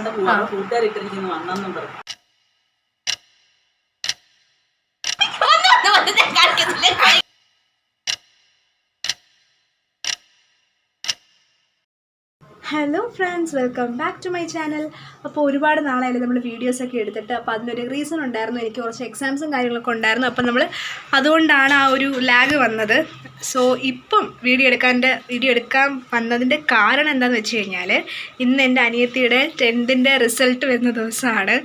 കണ്ട കൂട്ടുകാരിട്ടിരിക്കുന്നു വന്നെന്നും പറഞ്ഞു. Hello friends welcome back to my channel അപ്പോൾ ഒരുപാട് നാളായാലും നമ്മൾ വീഡിയോസൊക്കെ എടുത്തിട്ട് അപ്പോൾ അതിനൊരു റീസൺ ഉണ്ടായിരുന്നു. എനിക്ക് കുറച്ച് എക്സാംസും കാര്യങ്ങളൊക്കെ ഉണ്ടായിരുന്നു. അപ്പോൾ നമ്മൾ അതുകൊണ്ടാണ് ആ ഒരു ലാഗ് വന്നത്. സോ ഇപ്പം വീഡിയോ എടുക്കാന്റെ വീഡിയോ എടുക്കാൻ വന്നതിന്റെ കാരണം എന്താണെന്ന് വെച്ച് കഴിഞ്ഞാൽ ഇന്ന് എന്റെ അനിയത്തിയുടെ ടെൻത്തിന്റെ റിസൾട്ട് വരുന്ന ദിവസമാണ്.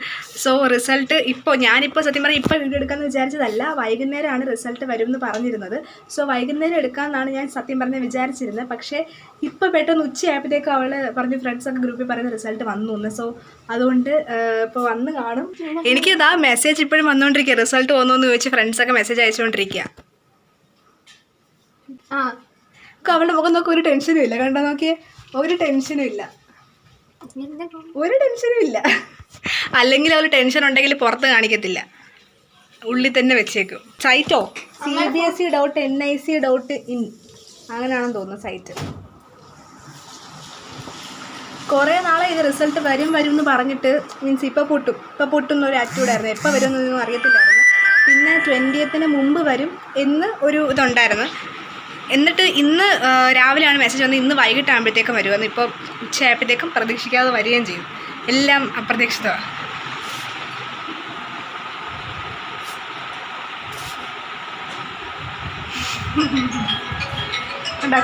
സോ റിസൾട്ട് ഇപ്പോൾ ഞാനിപ്പോൾ സത്യം പറഞ്ഞാൽ ഇപ്പോൾ വീഡിയോ എടുക്കാമെന്ന് വിചാരിച്ചതല്ല. വൈകുന്നേരമാണ് റിസൾട്ട് വരും എന്ന് പറഞ്ഞിരുന്നത്. സോ വൈകുന്നേരം എടുക്കാമെന്നാണ് ഞാൻ സത്യം പറഞ്ഞ് വിചാരിച്ചിരുന്നത്. പക്ഷേ ഇപ്പോൾ പെട്ടെന്ന് ഉച്ചയായപ്പോഴത്തേക്കും അവൾ പറഞ്ഞു ഫ്രണ്ട്സൊക്കെ ഗ്രൂപ്പിൽ പറയുന്ന റിസൾട്ട് വന്നു എന്ന്. സോ അതുകൊണ്ട് ഇപ്പൊ വന്ന് കാണും. എനിക്ക് ഇതാ മെസ്സേജ് ഇപ്പോഴും വന്നുകൊണ്ടിരിക്കുക റിസൾട്ട് വന്നു എന്ന് ഫ്രണ്ട്സ് ഫ്രണ്ട്സൊക്കെ മെസ്സേജ് അയച്ചുകൊണ്ടിരിക്കുക ആ ഒക്കെ അവളുടെ മുഖം നോക്കി ഒരു ടെൻഷനും ഇല്ല. കണ്ടോ നോക്കിയേ? ഒരു ടെൻഷനും ഇല്ല. ഒരു ടെൻഷനും ഇല്ല. അല്ലെങ്കിൽ അവൾ ടെൻഷൻ ഉണ്ടെങ്കിൽ പുറത്ത് കാണിക്കത്തില്ല. ഉള്ളിൽ തന്നെ വെച്ചേക്കും. Saito C B S E dot N I C dot in അങ്ങനെയാണെന്ന് തോന്നുന്നു സൈറ്റ് കുറേ നാളെ ഇത് റിസൾട്ട് വരും വരും എന്ന് പറഞ്ഞിട്ട് മീൻസ് ഇപ്പോൾ പൊട്ടും. ഇപ്പോൾ പൊട്ടുന്ന ഒരു ആറ്റിറ്റ്യൂഡ് ആയിരുന്നു. എപ്പോൾ വരും എന്നൊന്നും അറിയത്തില്ലായിരുന്നു. പിന്നെ ട്വന്റിയത്തിന് മുമ്പ് വരും എന്ന് ഒരു ഇതുണ്ടായിരുന്നു. എന്നിട്ട് ഇന്ന് രാവിലെയാണ് മെസ്സേജ് വന്നത്. ഇന്ന് വൈകിട്ടാകുമ്പോഴത്തേക്കും വരുമെന്ന് ഇപ്പോൾ ഉച്ചയായപ്പോഴത്തേക്കും പ്രതീക്ഷിക്കാതെ വരികയും ചെയ്യും. എല്ലാം അപ്രതീക്ഷിതമാണ്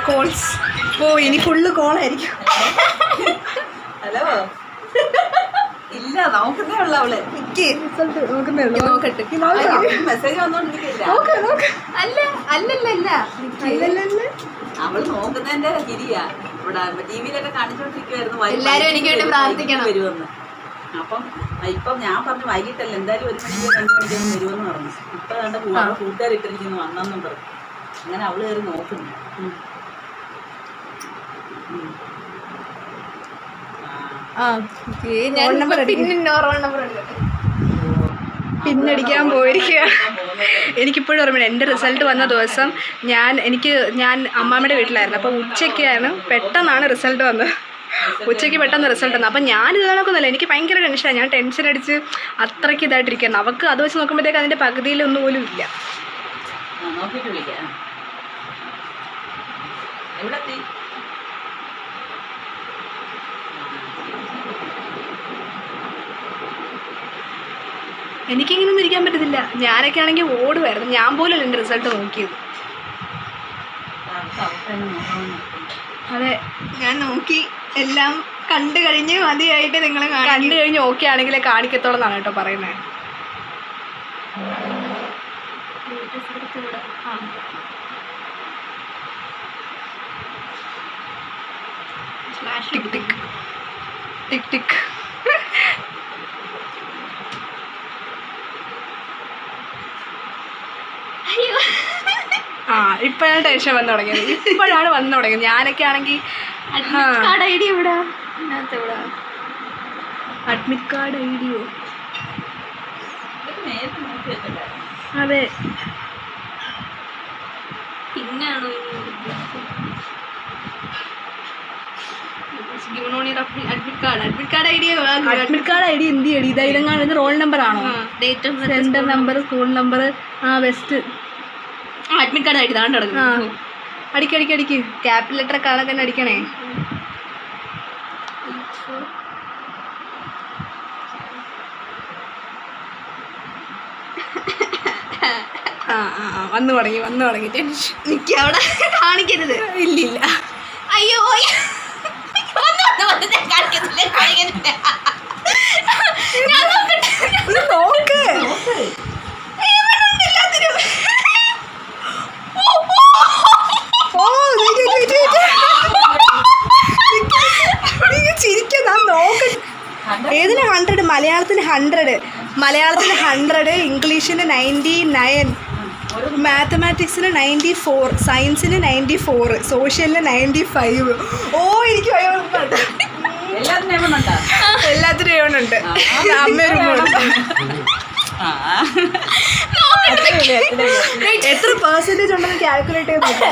കോൾസ് ഓ ഇനി ഫുള്ള് കോളായിരിക്കും ഹലോ ഇല്ല നോക്കുന്നേ ഉള്ള അവൾ. നോക്കട്ടെ. മെസ്സേജ് വന്നോണ്ടിരിക്കില്ല നോക്ക് നോക്ക്. അല്ല അല്ലല്ല അല്ല? അവൾ നോക്കുന്നതിന്റെ തിരിയാ ഇവിടെ ടിവിയിലൊക്കെ കാണിച്ചോണ്ടിരിക്കുവായിരുന്നു. എല്ലാരും എനിക്ക് വേണ്ടി പ്രാർത്ഥിക്കണം. വരുമെന്ന്. അപ്പം ഇപ്പം ഞാൻ പറഞ്ഞു വൈകിട്ടല്ല എന്തായാലും ഒരു മണിക്കോ രണ്ട് മണിക്കോ വരുമെന്ന് പറഞ്ഞു. ഇപ്പൊ കണ്ട പോവാ. കൂട്ടുകാരിട്ടിരിക്കുന്നു വന്നെന്നും പറഞ്ഞു. അങ്ങനെ അവൾ കയറി നോക്കുന്നു ഉം. ഉം. ആ. ആ ഞാൻ Phone number അടിക്ക്. പിന്നെ റോൾ നമ്പർ ഉണ്ട് പിന്നടിക്കാൻ പോയിരിക്കുക എനിക്കിപ്പോഴും ഓർമ്മയില്ല എന്റെ റിസൾട്ട് വന്ന ദിവസം ഞാൻ എനിക്ക് ഞാൻ അമ്മാമ്മയുടെ വീട്ടിലായിരുന്നു. അപ്പോൾ ഉച്ചയ്ക്കാണ് പെട്ടെന്നാണ് റിസൾട്ട് വന്നത്. ഉച്ചയ്ക്ക് പെട്ടെന്ന് റിസൾട്ട് വന്നത്. അപ്പം ഞാൻ ഇത് നോക്കുന്നില്ല. എനിക്ക് ഭയങ്കര ടെൻഷനാണ് ഞാൻ ടെൻഷൻ അടിച്ച് അത്രയ്ക്ക് ഇതായിട്ടിരിക്കുന്നു അവൾക്ക് അത് വെച്ച് നോക്കുമ്പോഴത്തേക്ക് അതിന്റെ പകുതിയിലൊന്നും പോലും ഇല്ല. നോക്കിയിട്ട് വിളിക്കാം. എവിടെ എത്തി എനിക്കിങ്ങനെ ഒന്നും ഇരിക്കാൻ പറ്റത്തില്ല. ഞാനൊക്കെ ആണെങ്കിൽ ഓടുമായിരുന്നു ഞാൻ പോലും എന്റെ റിസൾട്ട് നോക്കിയത്. അതെ ഞാൻ നോക്കി. എല്ലാം കണ്ടു കഴിഞ്ഞ് മതിയായിട്ട് നിങ്ങൾ കണ്ടു കഴിഞ്ഞ് ഓക്കെ ആണെങ്കിലേ കാണിക്കത്തോളം എന്നാണ് കേട്ടോ പറയുന്നത്. Tick tick. Tick tick. ആ ഇപ്പോഴാണ് ടെൻഷൻ വന്നു തുടങ്ങിയത്. ഇപ്പോഴാണ് വന്നു തുടങ്ങിയത്. ഞാനൊക്കെ ആണെങ്കിൽ കാർഡ് ഐ ഡി എവിടാ? ഇതിനകത്ത് അഡ്മിറ്റ് കാർഡ് ഐ ഡിയോ അതെ. പിന്നാണോ admit card admit card I D എന്ത് ചെയ്യടി? റോൾ നമ്പർ ആണോ? Date of centre number school number ആ ബെസ്റ്റ് അഡ്മിറ്റ് കാർഡ് ആയിട്ട് താണ്ട് കിടക്കുന്നു അടിക്ക് അടിക്ക് അടിക്ക്. ക്യാപിറ്റൽ ലെറ്റർ കാണാൻ തന്നെ അടിക്കണേ. ആ ആ വന്നു തുടങ്ങി വന്നു തുടങ്ങി. ടെൻഷൻ എനിക്ക് അവിടെ കാണിക്കരുത്. ഇല്ല ഇല്ല അയ്യോ. കാണിക്കുന്നില്ല കാണിക്കുന്നില്ല ഞാൻ. നോക്കട്ടെ. നോക്ക് ഇവിടെ ഉണ്ട് എല്ലാത്തിനും. ഓ wait, wait, wait, wait. നീ ചിരിക്കാൻ ഞാൻ നോക്ക് ഏതിന് ഹൺഡ്രഡ് മലയാളത്തിന് ഹൺഡ്രഡ് മലയാളത്തിന് ഹൺഡ്രഡ് ഇംഗ്ലീഷിന് നയന്റി നയൻ മാത്തമാറ്റിക്സിന് നയന്റി ഫോർ സയൻസിന് നയന്റി ഫോർ സോഷ്യലിന് നയന്റി ഫൈവ് ഓ എനിക്ക് എല്ലാത്തിനും ഏവണുണ്ട് അമ്മയൊരു എത്ര പെർസെന്റേജ് ഉണ്ടെന്ന് കാൽക്കുലേറ്റ് ചെയ്ത്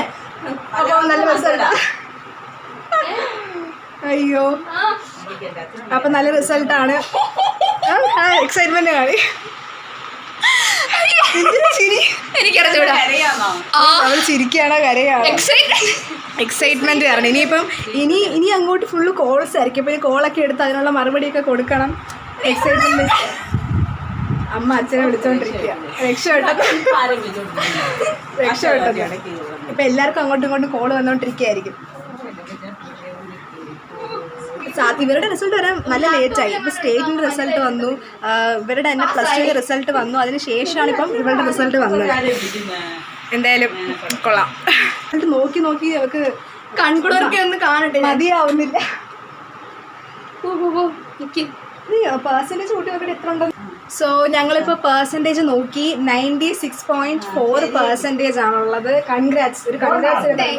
അപ്പോൾ നല്ല റിസൾട്ട് അയ്യോ. അപ്പം നല്ല റിസൾട്ടാണ് എക്സൈറ്റ്മെന്റ് കാണി എനിക്കറിഞ്ഞൂടാ. ആ അവൾ ചിരിക്കുകയാണോ കരയാണോ. എക്സൈറ്റ് എക്സൈറ്റ്മെന്റ് കാരണം ഇനിയിപ്പം ഇനി ഇനി അങ്ങോട്ട് ഫുള്ള് കോൾസ് ആയിരിക്കും. ഇപ്പം കോളൊക്കെ എടുത്ത് അതിനുള്ള മറുപടിയൊക്കെ കൊടുക്കണം. എക്സൈറ്റ്മെന്റ് അമ്മ അച്ഛനെ വിളിച്ചോണ്ടിരിക്കുക രക്ഷപ്പെട്ടത്. രക്ഷപ്പെട്ടത്. ഇപ്പൊ എല്ലാവർക്കും അങ്ങോട്ടും ഇങ്ങോട്ടും കോൾ വന്നോണ്ടിരിക്കുകയായിരിക്കും ഇവരുടെ റിസൾട്ട് വരാൻ നല്ല ലേറ്റായി ഇപ്പം സ്റ്റേറ്റിന്റെ റിസൾട്ട് വന്നു. ഇവരുടെ തന്നെ പ്ലസ് ടുവിന്റെ റിസൾട്ട് വന്നു. അതിന് ശേഷമാണ് ഇപ്പം ഇവരുടെ റിസൾട്ട് വന്നത്. എന്തായാലും കൊള്ളാം. എന്നിട്ട് നോക്കി നോക്കി അവർക്ക് കൺകുളർക്ക് ഒന്ന് കാണട്ടെ. മതിയാവുന്നില്ല. പെർസെന്റേജ് കൂട്ടി നോക്കിയിട്ട് എത്ര ഉണ്ടോ സോ ഞങ്ങളിപ്പോൾ പേഴ്സന്റേജ് നോക്കി. Ninety six point four percentage ആണുള്ളത്. കൺഗ്രാറ്റ്സ് ഒരു കൺഗ്രാറ്റ്സ്.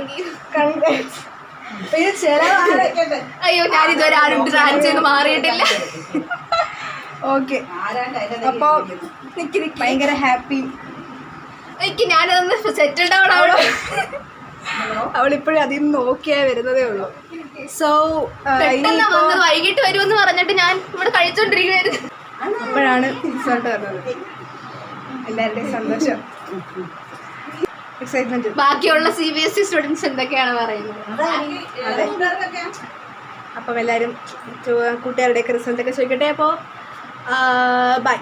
കൺഗ്രാറ്റ്സ് അയ്യോ ഞാൻ ഇതുവരെ ആരും ഡാൻസ് ചെയ്ത് മാറിയിട്ടില്ല. ഓക്കെ. അപ്പൊ നിക്ക് നിക്ക്. ഭയങ്കര ഹാപ്പി. എനിക്ക് ഞാനതൊന്ന് സെറ്റിൽ ഡൗൺ ആവണോ. അവളിപ്പോഴും അതിൽ നിന്ന് നോക്കിയാ വരുന്നതേ ഉള്ളൂ. സോ വൈകിട്ട് വരുമെന്ന് പറഞ്ഞിട്ട് ഞാൻ ഇവിടെ കഴിച്ചോണ്ടിരിക്കുന്നു അപ്പോഴാണ് റിസൾട്ട് വരുന്നത് എല്ലാവരുടെയും സന്തോഷം. എക്സൈറ്റ്മെന്റ് ബാക്കിയുള്ള C B S E students എന്തൊക്കെയാണ് പറയുന്നത്? അപ്പം എല്ലാവരും കൂട്ടുകാരുടെയൊക്കെ റിസൾട്ടൊക്കെ ചോദിക്കട്ടെ. അപ്പോൾ ബൈ